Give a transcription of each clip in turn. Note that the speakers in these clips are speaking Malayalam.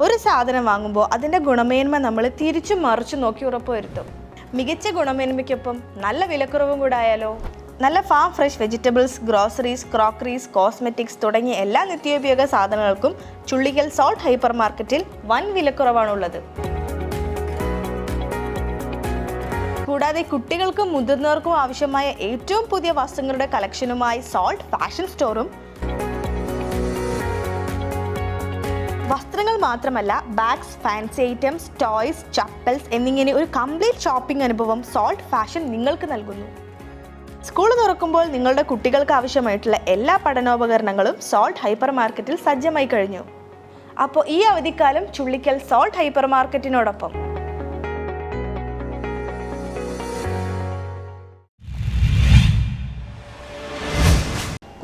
ഒരു സാധനം വാങ്ങുമ്പോൾ അതിന്റെ ഗുണമേന്മ നമ്മൾ തിരിച്ചു മറിച്ചു നോക്കി ഉറപ്പുവരുത്തും മികച്ച ഗുണമേന്മയ്ക്കൊപ്പം നല്ല വിലക്കുറവും കൂടെ ആയാലോ? നല്ല farm fresh vegetables groceries crockeries cosmetics തുടങ്ങിയ എല്ലാ നിത്യോപയോഗ സാധനങ്ങൾക്കും ചുള്ളിക്കൽ സോൾട്ട് ഹൈപ്പർ മാർക്കറ്റിൽ വൻ വിലക്കുറവാണുള്ളത്. കൂടാതെ കുട്ടികൾക്കും മുതിർന്നവർക്കും ആവശ്യമായ ഏറ്റവും പുതിയ വസ്ത്രങ്ങളുടെ കളക്ഷനുമായി സോൾട്ട് ഫാഷൻ സ്റ്റോറും മാത്രമല്ല bags fancy items toys chappals എന്നിങ്ങനെ ഒരു കംപ്ലീറ്റ് ഷോപ്പിംഗ് അനുഭവം സോൾട്ട് ഫാഷൻ നിങ്ങൾക്ക് നൽകുന്നു. സ്കൂൾ തുറക്കുമ്പോൾ നിങ്ങളുടെ കുട്ടികൾക്ക് ആവശ്യമായിട്ടുള്ള എല്ലാ പഠനോപകരണങ്ങളും സോൾട്ട് ഹൈപ്പർ മാർക്കറ്റിൽ സജ്ജമായി കഴിഞ്ഞു. അപ്പോൾ ഈ അവധിക്കാലം ചുള്ളിക്കൽ സോൾട്ട് ഹൈപ്പർ മാർക്കറ്റിനോടൊപ്പം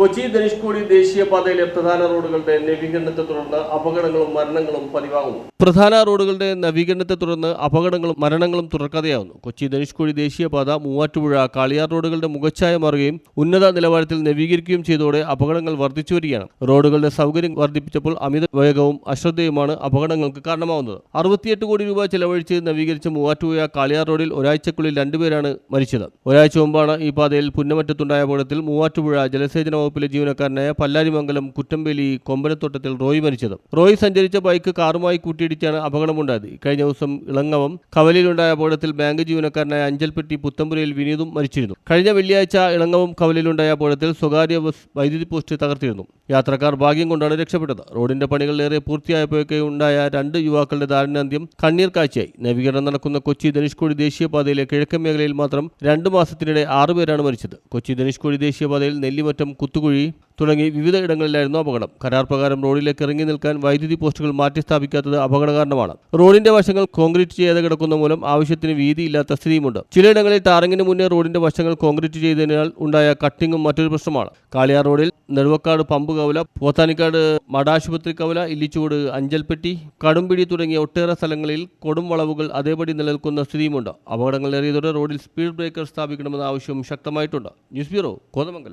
കൊച്ചി ധനുഷ്കോടി ദേശീയപാതയിലെ പ്രധാന റോഡുകളുടെ നവീകരണത്തെ തുടർന്ന് അപകടങ്ങളും മരണങ്ങളും പതിവാകുന്നു. പ്രധാന റോഡുകളുടെ നവീകരണത്തെ തുടർന്ന് അപകടങ്ങളും മരണങ്ങളും തുറക്കാതെയാവുന്നു. കൊച്ചി ധനുഷ്കോടി ദേശീയപാത മൂവാറ്റുപുഴ കാളിയാർ റോഡുകളുടെ മുഖച്ഛായ മാറുകയും ഉന്നത നിലവാരത്തിൽ നവീകരിക്കുകയും ചെയ്തതോടെ അപകടങ്ങൾ വർദ്ധിച്ചു വരികയാണ്. റോഡുകളുടെ സൗകര്യം വർദ്ധിപ്പിച്ചപ്പോൾ അമിത വേഗവും അശ്രദ്ധയുമാണ് അപകടങ്ങൾക്ക് കാരണമാവുന്നത്. അറുപത്തിയെട്ട് കോടി രൂപ ചെലവഴിച്ച് നവീകരിച്ച മൂവാറ്റുപുഴ കാളിയാർ റോഡിൽ ഒരാഴ്ചക്കുള്ളിൽ രണ്ടുപേരാണ് മരിച്ചത്. ഒരാഴ്ച മുമ്പാണ് ഈ പാതയിൽ പുന്നമറ്റത്തുണ്ടായ അപകടത്തിൽ മൂവാറ്റുപുഴ ജലസേചന വകുപ്പിലെ ജീവനക്കാരനായ പല്ലാരിമംഗലം കുറ്റമ്പേലി കൊമ്പനത്തോട്ടത്തിൽ റോയ് മരിച്ചത്. റോയ് സഞ്ചരിച്ച ബൈക്ക് കാറുമായി കൂട്ടിയിടിച്ചാണ് അപകടമുണ്ടായത്. കഴിഞ്ഞ ദിവസം ഇളങ്ങവം കവലയിലുണ്ടായ അപകടത്തിൽ ബാങ്ക് ജീവനക്കാരനായ അഞ്ചൽപ്പെട്ടി പുത്തമ്പുരയിൽ വിനീതും മരിച്ചിരുന്നു. കഴിഞ്ഞ വെള്ളിയാഴ്ച ഇളങ്ങവും കവലയിലുണ്ടായ അപകടത്തിൽ സ്വകാര്യ ബസ് വൈദ്യുതി പോസ്റ്റ് തകർത്തിരുന്നു. യാത്രക്കാർ ഭാഗ്യം കൊണ്ടാണ് രക്ഷപ്പെട്ടത്. റോഡിന്റെ പണികളിലേറെ പൂർത്തിയായപ്പോഴൊക്കെ ഉണ്ടായ രണ്ട് യുവാക്കളുടെ ദാരുണാന്ത്യം കണ്ണീർ കാഴ്ചയായി. നവീകരണം നടക്കുന്ന കൊച്ചി ധനുഷ്കോടി ദേശീയപാതയിലെ കിഴക്കൻ മേഖലയിൽ മാത്രം രണ്ട് മാസത്തിനിടെ ആറുപേരാണ് മരിച്ചത്. കൊച്ചി ധനുഷ്കോടി ദേശീയപാതയിൽ നെല്ലിമറ്റം കുത്തുകുഴി തുടങ്ങി വിവിധ ഇടങ്ങളിലായിരുന്നു അപകടം. കരാർ പ്രകാരം റോഡിലേക്ക് ഇറങ്ങി നിൽക്കാൻ വൈദ്യുതി പോസ്റ്റുകൾ മാറ്റി സ്ഥാപിക്കാത്തത് അപകട കാരണമാണ്. റോഡിന്റെ വശങ്ങൾ കോൺക്രീറ്റ് ചെയ്യാതെ കിടക്കുന്ന മൂലം ആവശ്യത്തിന് വീതിയില്ലാത്ത സ്ഥിതിയുമുണ്ട്. ചിലയിടങ്ങളിൽ ടാറിങ്ങിന് മുന്നേ റോഡിന്റെ വശങ്ങൾ കോൺക്രീറ്റ് ചെയ്തതിനാൽ ഉണ്ടായ കട്ടിങ്ങും മറ്റൊരു പ്രശ്നമാണ്. കാളിയാർ റോഡിൽ നെടുവക്കാട് പമ്പ് കവല പോത്താനിക്കാട് മടാശുപത്രി കവല ഇല്ലിച്ചൂട് അഞ്ചൽപ്പെട്ടി കടുംപിടി തുടങ്ങിയ ഒട്ടേറെ സ്ഥലങ്ങളിൽ കൊടും വളവുകൾ അതേപടി നിലനിൽക്കുന്ന സ്ഥിതിയുമുണ്ട്. അപകടങ്ങളേറിയതോടെ റോഡിൽ സ്പീഡ് ബ്രേക്കർ സ്ഥാപിക്കണമെന്ന ആവശ്യം ശക്തമായിട്ടുണ്ട്. News bureau Kothamangalam.